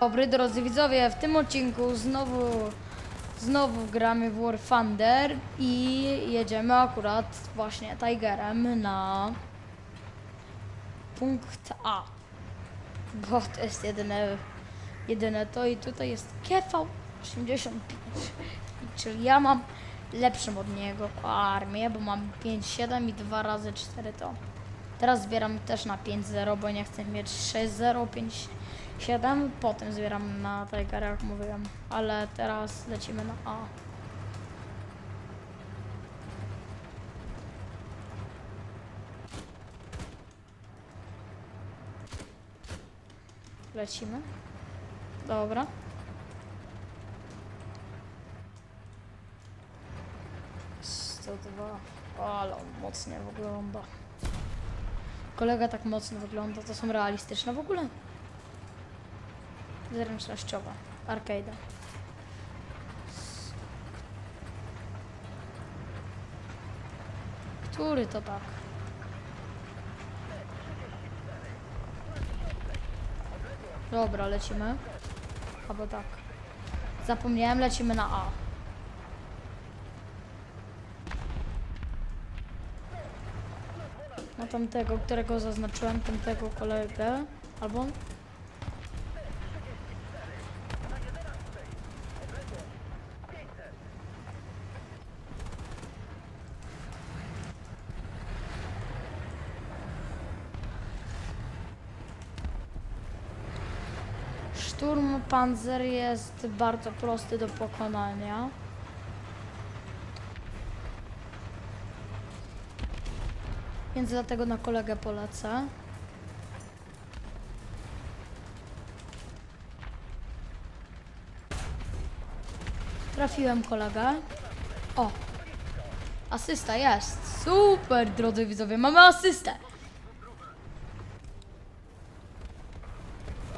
Dobry drodzy widzowie, w tym odcinku znowu znowu gramy w War Thunder i jedziemy akurat właśnie Tigerem na punkt A. Bo to jest jedyne, jedyne to i tutaj jest KV85. Czyli ja mam lepszą od niego armię, bo mam 5-7 i 2 razy 4 to. Teraz zbieram też na 5-0, bo nie chcę mieć 6-0, 5-7. Potem zbieram na Tiger, jak mówiłem. Ale teraz lecimy na A. Lecimy. Dobra. Sto dwa. Ale on mocnie wygląda. Kolega tak mocno wygląda, to są realistyczne w ogóle. Zręcznościowe. Arcade. Który to tak? Dobra, lecimy. Albo tak. Zapomniałem, lecimy na A. Na tamtego, którego zaznaczyłem, tamtego kolegę. Albo... Szturm Panzer jest bardzo prosty do pokonania. Więc dlatego na kolegę polecę. Trafiłem kolegę. O! Asysta jest. Super, drodzy widzowie, mamy asystę.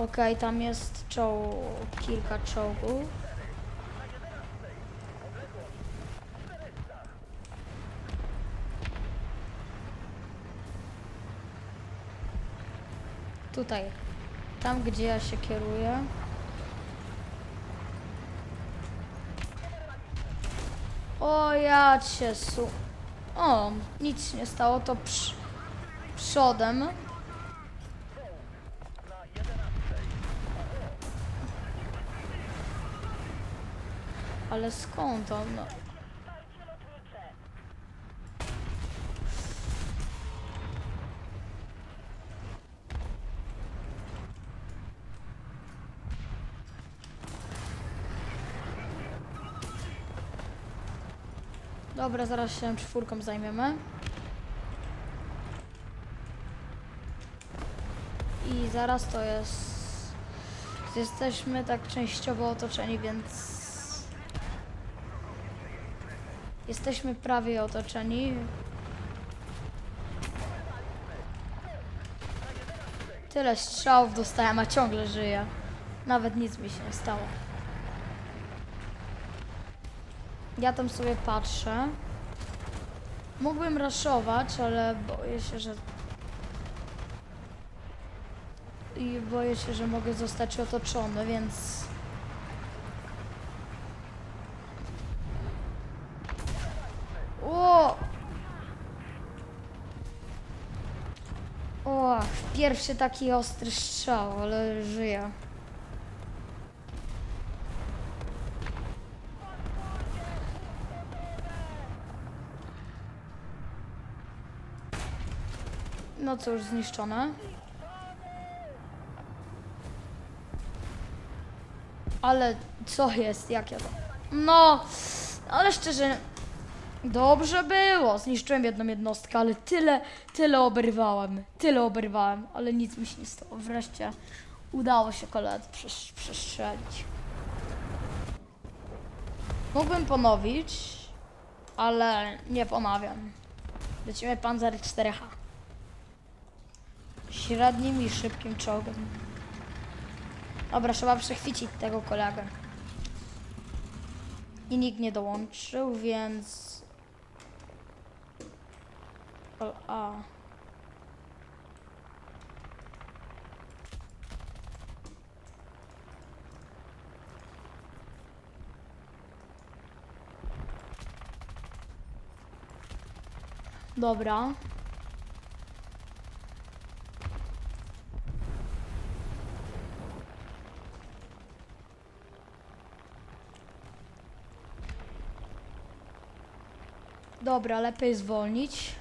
Okej, tam jest czoł... kilka czołgów. Tutaj. Tam, gdzie ja się kieruję. O, ja cię su... O, nic nie stało, to przy... przodem. Ale skąd on? Dobra, zaraz się czwórką zajmiemy. I zaraz to jest... Jesteśmy tak częściowo otoczeni, więc... Jesteśmy prawie otoczeni. Tyle strzałów dostałem, a ciągle żyję. Nawet nic mi się nie stało. Ja tam sobie patrzę. Mógłbym raszować, ale boję się, że... I boję się, że mogę zostać otoczony, więc... O! O, pierwszy taki ostry strzał, ale żyję. No cóż, zniszczone. Ale co jest, jak ja to... No, ale szczerze, dobrze było. Zniszczyłem jedną jednostkę, ale tyle, tyle oberwałem. Tyle oberwałem, ale nic mi się nie stało. Wreszcie udało się koledze przes- przestrzelić. Mógłbym ponowić, ale nie ponawiam. Lecimy Panzer 4H średnim i szybkim czołgiem. Dobra, trzeba przechwycić tego kolegę. I nikt nie dołączył, więc... Triple A. Dobra. Dobra, lepiej zwolnić.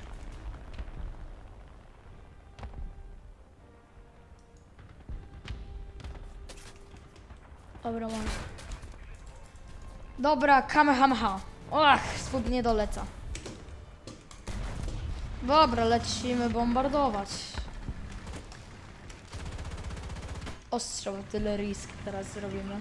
Dobra, mam. Dobra, kamehameha. Ach, spód nie doleca. Dobra, lecimy bombardować. Ostrzał artyleryjski teraz zrobimy.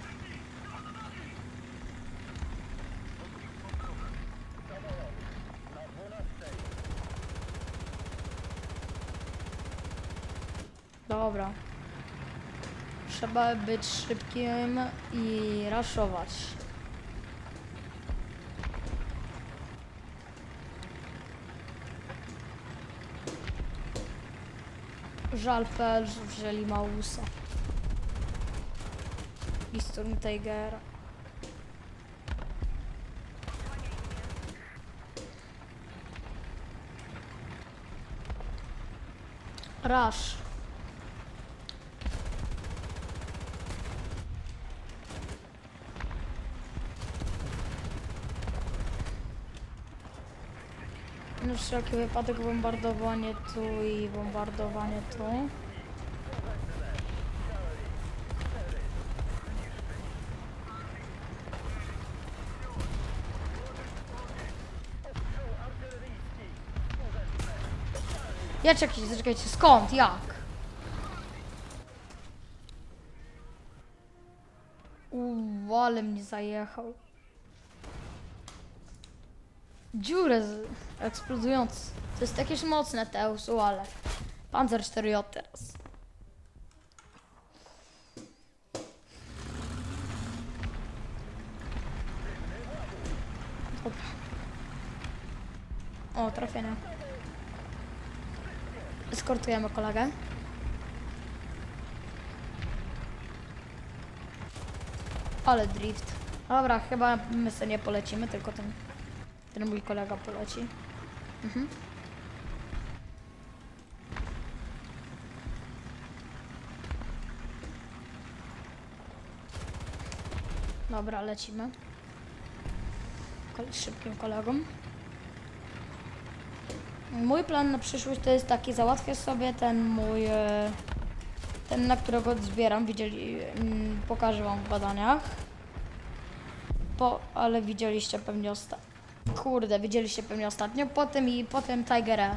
Dobra. Trzeba być szybkim i raszować. Żal PL, że wzięli Mausa. I Storm Tigera. Rush. Wszelki wypadek bombardowanie tu i bombardowanie tu. Ja czekajcie, czekajcie, skąd, jak? Uuu, ale mnie zajechał. Dziurę z... eksplodując. To jest jakieś mocne Teusu, ale... Panzer 4J teraz. Dobra. O, trafienie. Eskortujemy kolegę. Ale drift. Dobra, chyba my sobie nie polecimy, tylko ten, ten mój kolega poleci. Mhm. Dobra, lecimy. Kole- Szybkim kolegą. Mój plan na przyszłość to jest taki, załatwię sobie ten mój, e, ten na którego zbieram, widzieli, mm, pokażę wam w badaniach. Po, ale widzieliście pewnie ostatnio. Kurde, widzieliście pewnie ostatnio. Potem i potem Tigera.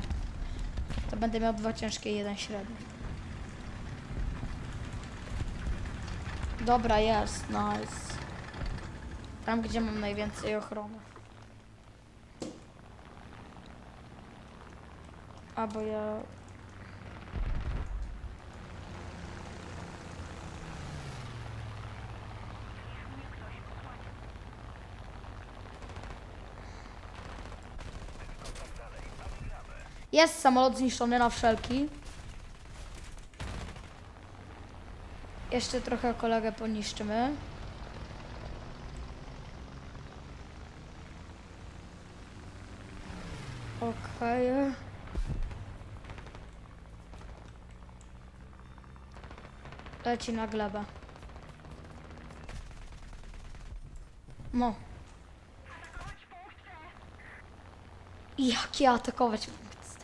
To będę miał dwa ciężkie i jeden średni. Dobra, jest, nice. Tam, gdzie mam najwięcej ochrony. Albo ja... Jest samolot zniszczony na wszelki. Jeszcze trochę kolegę poniszczymy. Okej. Leci na glebę. No. Jakie atakować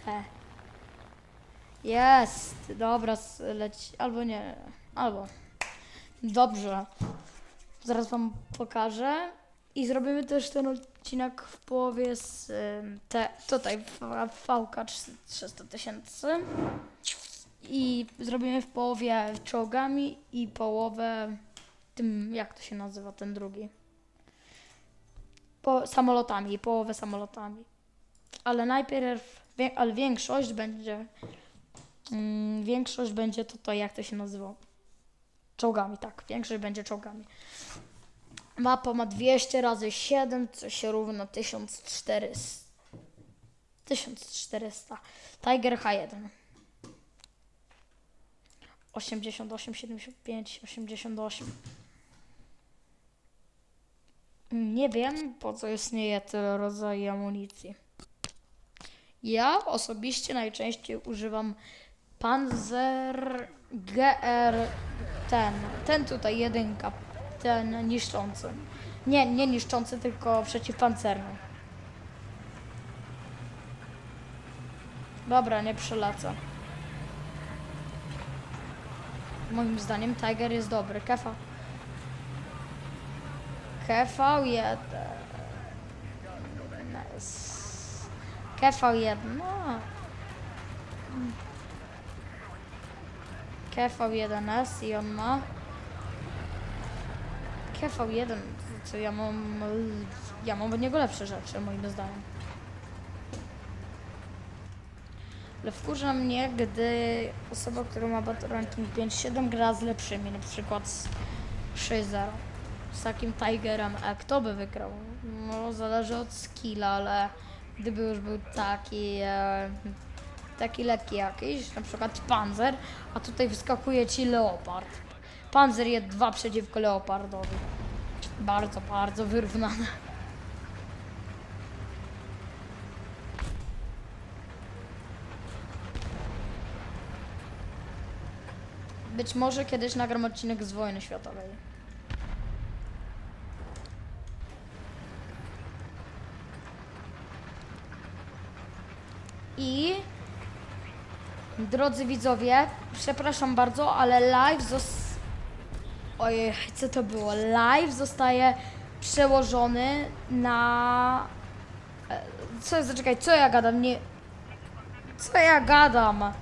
chcę? Jest. Dobra, leci. Albo nie. Albo. Dobrze. Zaraz wam pokażę. I zrobimy też ten odcinek w połowie z te, tutaj VK 300 tysięcy. I zrobimy w połowie czołgami i połowę tym, jak to się nazywa, ten drugi. Po, samolotami połowę samolotami. Ale najpierw, ale większość będzie, mm, większość będzie tutaj, jak to się nazywa? Czołgami, tak, większość będzie czołgami. Mapa ma 200 razy 7, co się równa 1400. 1400. Tiger H1. 88, 75, 88. Nie wiem, po co istnieje tyle rodzajów amunicji. Ja osobiście najczęściej używam Panzer GR ten, ten tutaj jedynka, ten niszczący. Nie, nie niszczący, tylko przeciwpancerny. Dobra, nie przelecę. Moim zdaniem Tiger jest dobry. Kefa. KV1. Nice. KV1. No. KV1S i on ma. KV1, co ja mam. Ja mam od niego lepsze rzeczy, moim zdaniem. Ale wkurza mnie, gdy osoba, która ma battle ranking 5-7 gra z lepszymi, na przykład z 6-0. Z takim Tigerem, a kto by wygrał? No, zależy od skilla, ale gdyby już był taki, e, taki lekki jakiś, na przykład Panzer, a tutaj wyskakuje ci Leopard. Panzer jest 2 przeciwko Leopardowi. Bardzo, bardzo wyrównane. Być może kiedyś nagram odcinek z wojny światowej. I drodzy widzowie, przepraszam bardzo, ale live zos... Ojej, co to było? Live zostaje przełożony na... E, Co, zaczekaj, co ja gadam? Nie... Co ja gadam?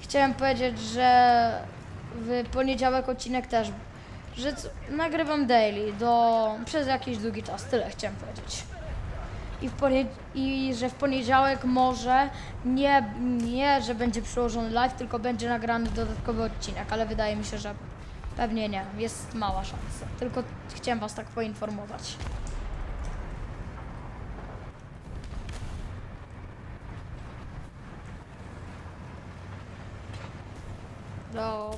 Chciałem powiedzieć, że w poniedziałek odcinek też, że nagrywam daily do, przez jakiś długi czas, tyle chciałem powiedzieć. I, w I że w poniedziałek może nie, nie, że będzie przyłożony live, tylko będzie nagrany dodatkowy odcinek, ale wydaje mi się, że pewnie nie, jest mała szansa. Tylko chciałem was tak poinformować. Do...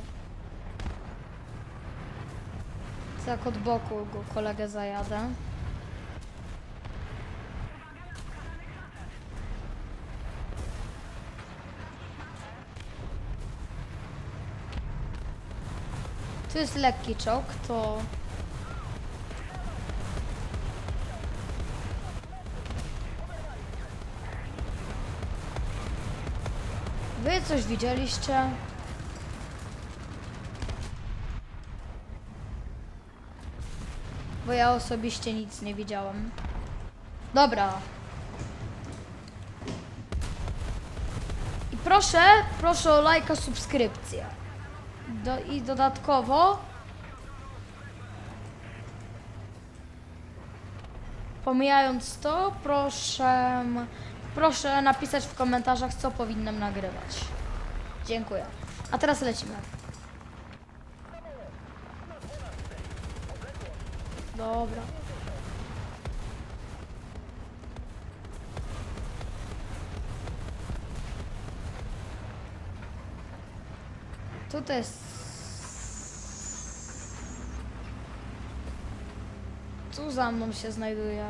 Tak od boku go kolegę zajadę. Tu jest lekki czołg, to... Wy coś widzieliście? Bo ja osobiście nic nie widziałem. Dobra. I proszę, proszę o lajka, subskrypcję. Do, I dodatkowo pomijając to, proszę, proszę napisać w komentarzach, co powinnam nagrywać. Dziękuję. A teraz lecimy. Dobra. Tutaj jest... Tu za mną się znajduje.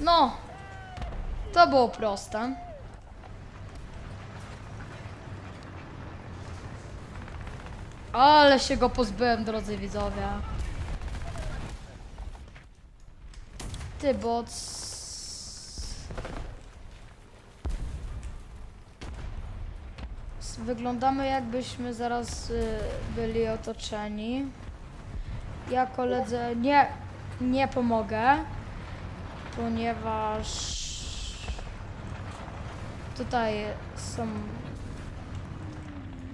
No! To było proste. Ale się go pozbyłem, drodzy widzowie. Ty boc. Wyglądamy jakbyśmy zaraz y, byli otoczeni. Ja koledze nie, nie pomogę, ponieważ tutaj są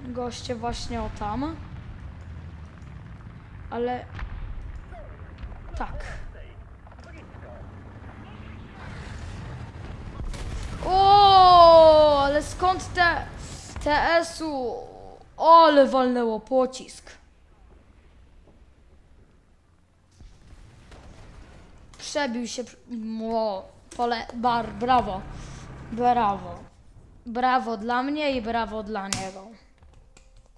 goście właśnie o tam. Ale tak. O, ale skąd te TS-u? Ale walnęło pocisk. Przebił się. pr- O, pole, bar, brawo. Brawo. Brawo dla mnie i brawo dla niego.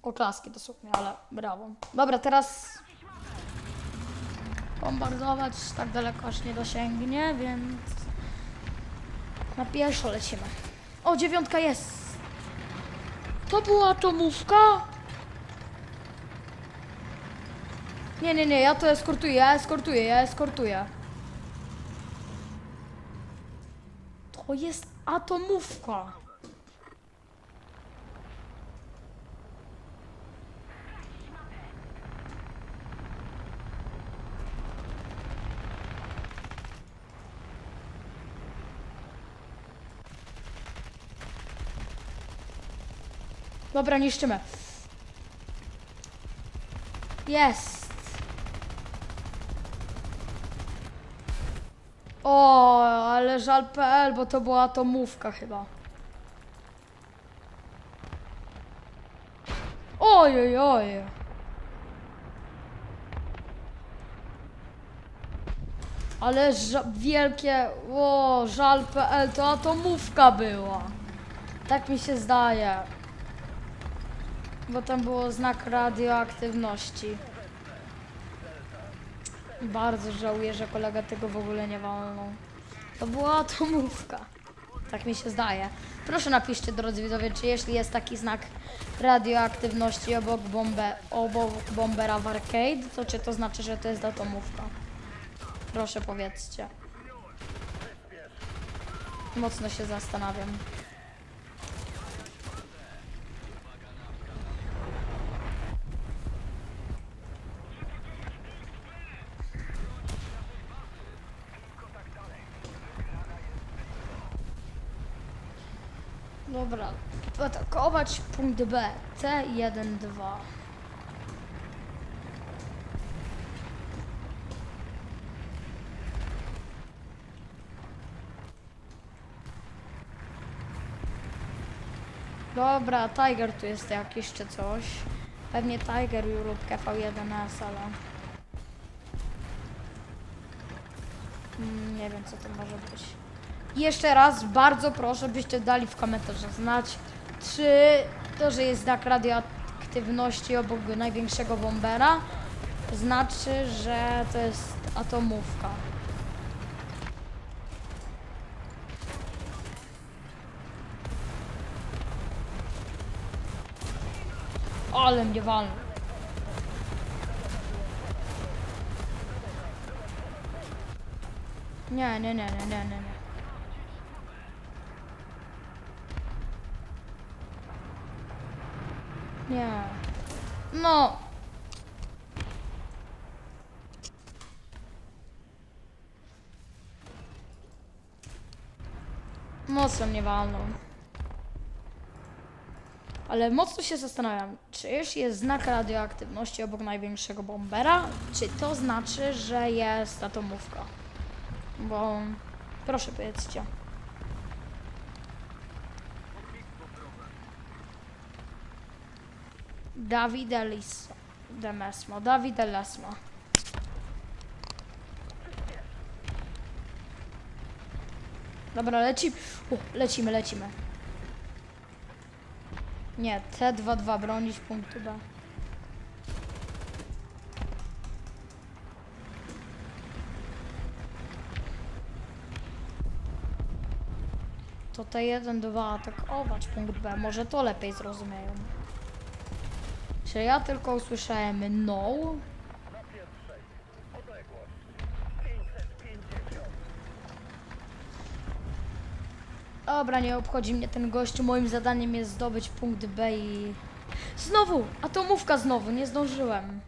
Oklaski dosłownie, ale brawo. Dobra, teraz bombardować, tak daleko aż nie dosięgnie, więc na pieszo lecimy. O, dziewiątka jest! To była atomówka? Nie, nie, nie, ja to eskortuję, ja eskortuję, ja eskortuję. To jest atomówka. Dobra, niszczymy. Jest. O, ale żal PL, bo to była atomówka chyba. Oj, oj, oj. Ale ża- wielkie, o, żal PL, to atomówka była. Tak mi się zdaje. Bo tam było znak radioaktywności. Bardzo żałuję, że kolega tego w ogóle nie walnął. To była atomówka. Tak mi się zdaje. Proszę napiszcie, drodzy widzowie, czy jeśli jest taki znak radioaktywności obok, bombę, obok bombera w arcade, to czy to znaczy, że to jest atomówka? Proszę powiedzcie. Mocno się zastanawiam. Dobra, atakować punkt B, T1-2. Dobra, Tiger tu jest jakiś czy coś. Pewnie Tiger lub KV1S, ale... Mm, nie wiem co to może być. Jeszcze raz bardzo proszę, byście dali w komentarzach znać, czy to, że jest znak radioaktywności obok największego bombera, znaczy, że to jest atomówka. Ale mnie walnął. Nie, nie, nie, nie, nie, nie. Nie. No. Mocno mnie walnął. Ale mocno się zastanawiam, czy jeśli jest znak radioaktywności obok największego bombera, czy to znaczy, że jest atomówka? Bo proszę powiedzcie. Davide Lisso. De Mesmo. Davide. Dobra, lecimy. Lecimy, lecimy. Nie, T22 bronić punktu B. To T1-2 atakować punkt B. Może to lepiej zrozumieją. Czy ja tylko usłyszałem no? Dobra, nie obchodzi mnie ten gościu. Moim zadaniem jest zdobyć punkt B i... Znowu! Atomówka znowu, nie zdążyłem.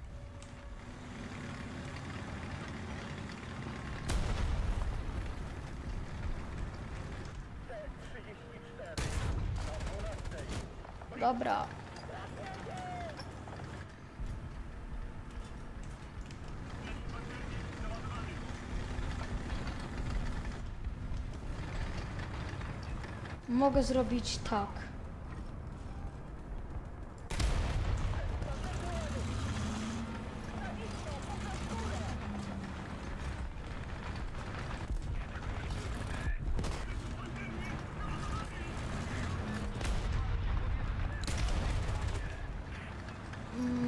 Dobra. Mogę zrobić tak.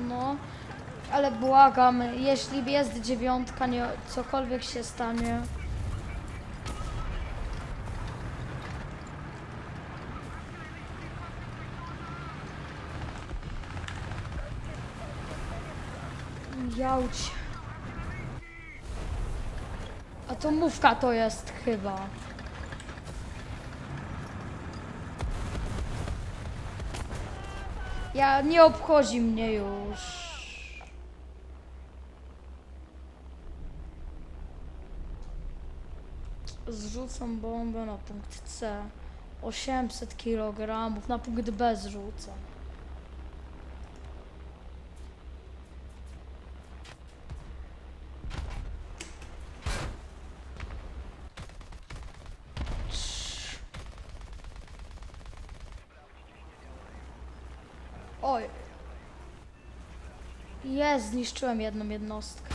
No, Ale błagam, jeśli jest dziewiątka, nie, cokolwiek się stanie. Jauć. A to mówka to jest chyba. Ja nie obchodzi mnie już. Zrzucam bombę na punkt C. 800 kg, na punkt B zrzucam. Oj. Zniszczyłem jedną jednostkę.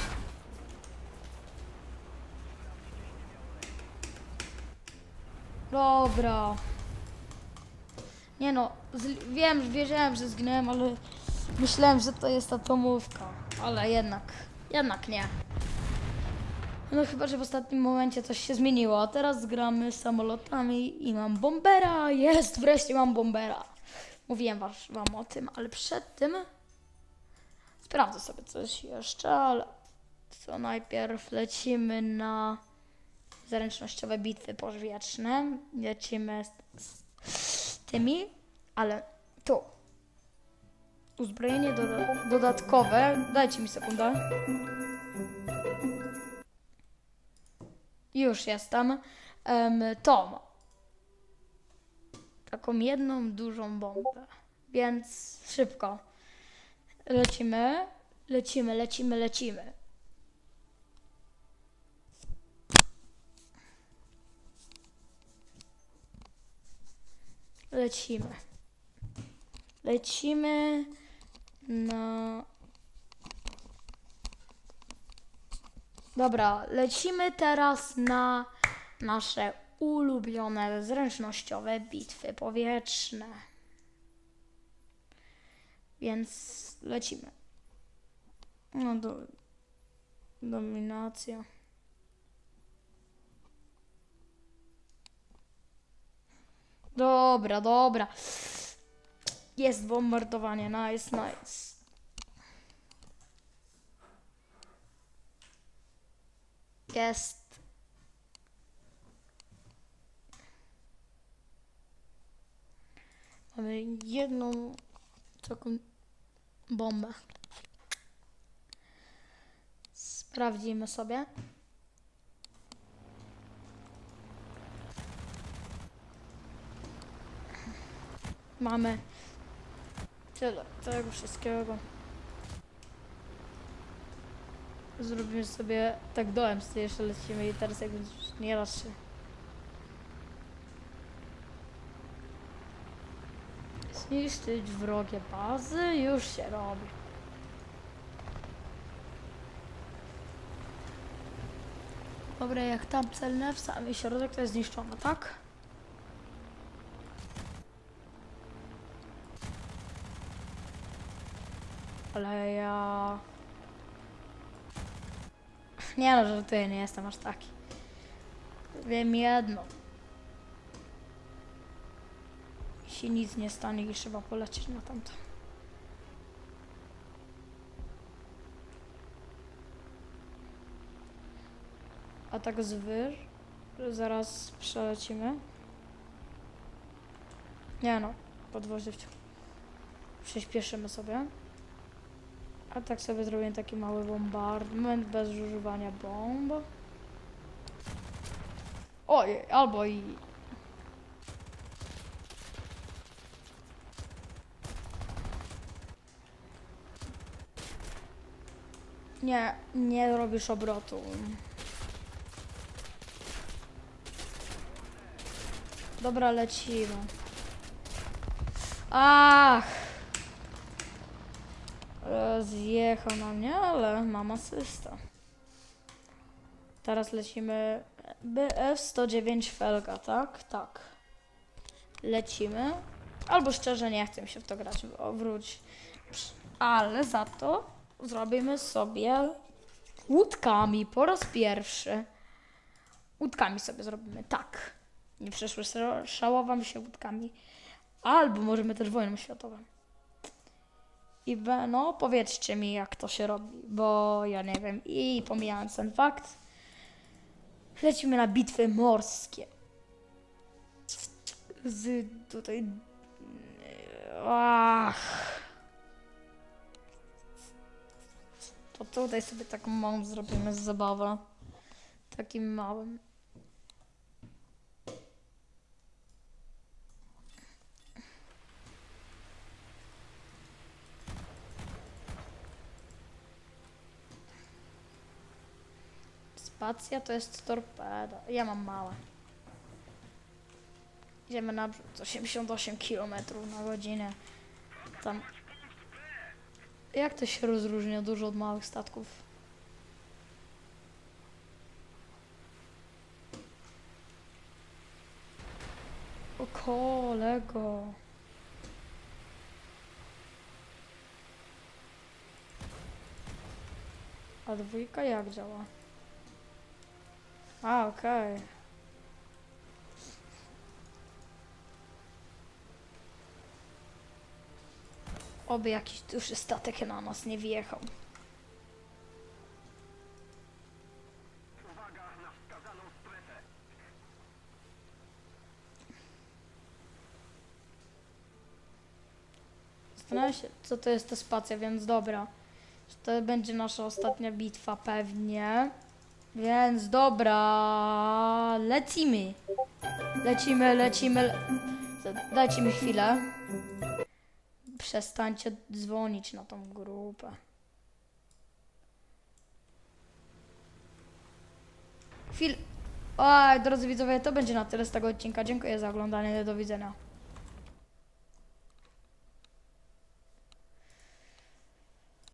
Dobra. Nie no, wiem, wiedziałem, że zginąłem, ale myślałem, że to jest atomówka. Ale jednak, jednak nie. No chyba, że w ostatnim momencie coś się zmieniło, a teraz gramy samolotami i mam bombera. Jest, wreszcie mam bombera. Mówiłem wam o tym, ale przed tym sprawdzę sobie coś jeszcze, ale co najpierw lecimy na zręcznościowe bitwy powietrzne. Lecimy z, z tymi, ale tu. Uzbrojenie doda dodatkowe. Dajcie mi sekundę. Już jestem. Um, Tom. Taką jedną dużą bombę. Więc szybko. Lecimy. Lecimy, lecimy, lecimy. Lecimy. Lecimy na. Dobra, lecimy teraz na nasze ulubione zręcznościowe bitwy powietrzne. Więc lecimy. No do. Dominacja. Dobra, dobra. Jest bombardowanie, nice, nice. Jest. Mamy jedną taką bombę. Sprawdzimy sobie. Mamy tyle tego wszystkiego. Zrobimy sobie tak dołem, jeszcze lecimy i teraz jakby nie raz się. Zniszczyć wrogie bazy, już się robi. Dobra, jak tam celne w samym środek to jest zniszczone, tak? Ale ja... Nie no, żartuję, nie jestem aż taki. Wiem jedno. Jeśli nic nie stanie i trzeba polecieć na tamto. A tak z wyż, że zaraz przelecimy. Nie no, podwozie wciąż. Przyspieszymy sobie. A tak sobie zrobię taki mały bombardment bez używania bomb. Oj, albo i... Nie, nie robisz obrotu. Dobra, lecimy. Ach! Zjechał na mnie, ale mam asysta. Teraz lecimy BF-109 Felga, tak? Tak. Lecimy. Albo szczerze nie chcę mi się w to grać, wróć. Ale za to zrobimy sobie łódkami po raz pierwszy. Łódkami sobie zrobimy, tak. Nie przeszły szałowam się łódkami. Albo możemy też wojną światową. I no, powiedzcie mi, jak to się robi, bo ja nie wiem. I pomijając ten fakt, lecimy na bitwy morskie. Z tutaj. Ach. To tutaj sobie taką małą zrobimy z zabawę. Takim małym. Spacja to jest torpeda. Ja mam małe. Idziemy na brzeg. 88 km na godzinę. Tam. Jak to się rozróżnia dużo od małych statków? O kolego. A dwójka jak działa? A, okej. Oby jakiś duży statek na nas nie wjechał. Zastanawiam się, co to jest ta spacja, więc dobra. To będzie nasza ostatnia bitwa pewnie. Więc dobra, lecimy. Lecimy, lecimy. le- Dajcie mi chwilę. Przestańcie dzwonić na tą grupę. Chwil. Oj, drodzy widzowie, to będzie na tyle z tego odcinka. Dziękuję za oglądanie. Do widzenia.